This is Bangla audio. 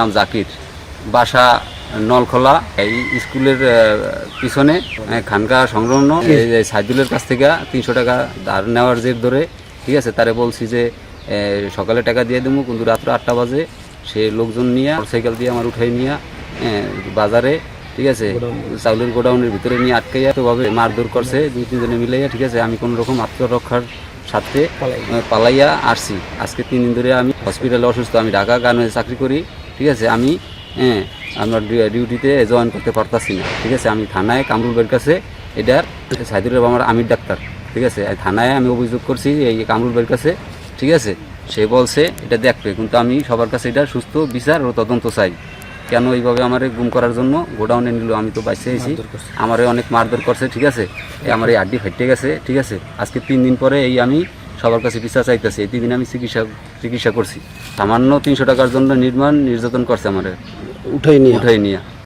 নাম জাকির। বাসা নলখোলা এই স্কুলের পিছনে খানকা সংলগ্ন। সাইদুলের কাছ থেকে তিনশো টাকা ধার নেওয়ার জের ধরে ঠিক আছে তারে বলছি যে সকালে টাকা দিয়ে দেবো কিন্তু রাত্র আটটা বাজে। সে লোকজন নিয়ে মোটরসাইকেল দিয়ে আমার উঠাই নিয়ে বাজারে ঠিক আছে চাউলের গোডাউনের ভিতরে নিয়ে আটকাইয়া তো ভাবে মারধর করছে দুই তিনজনে মিলাইয়া ঠিক আছে আমি কোনো রকম আত্মরক্ষার সাথে পালাইয়া আসছি। আজকে তিন দিন ধরে আমি হসপিটালে অসুস্থ আমি ঢাকা গার্মেন্টসে চাকরি করি। ঠিক আছে? আমি হ্যাঁ আমার ডিউ- ডিউটিতে জয়েন করতে পারতাছি না। ঠিক আছে? আমি থানায় কামরুলের কাছে এটার সাইদুল আমার আমির ডাক্তার। ঠিক আছে? থানায় আমি অভিযোগ করছি এই কামরুলের কাছে। ঠিক আছে? সে বলছে এটা দেখবে। কিন্তু আমি সবার কাছে এটা সুস্থ বিচার ও তদন্ত চাই। কেন এইভাবে আমার গুম করার জন্য গোডাউনে নিল? আমি তো বাইসে আছি আমারে অনেক মারধর করছে ঠিক আছে? এই আমার এই আড্ডি ফেটে গেছে ঠিক আছে? আজকে তিন দিন পরে এই আমি সবার কাছে বিচার চাইতেছে এই দিন আমি চিকিৎসা চিকিৎসা করছি। সামান্য তিনশো টাকার জন্য নির্মাণ নির্যাতন করছে আমার। উঠাই নিয়ে। উঠাই নিয়ে।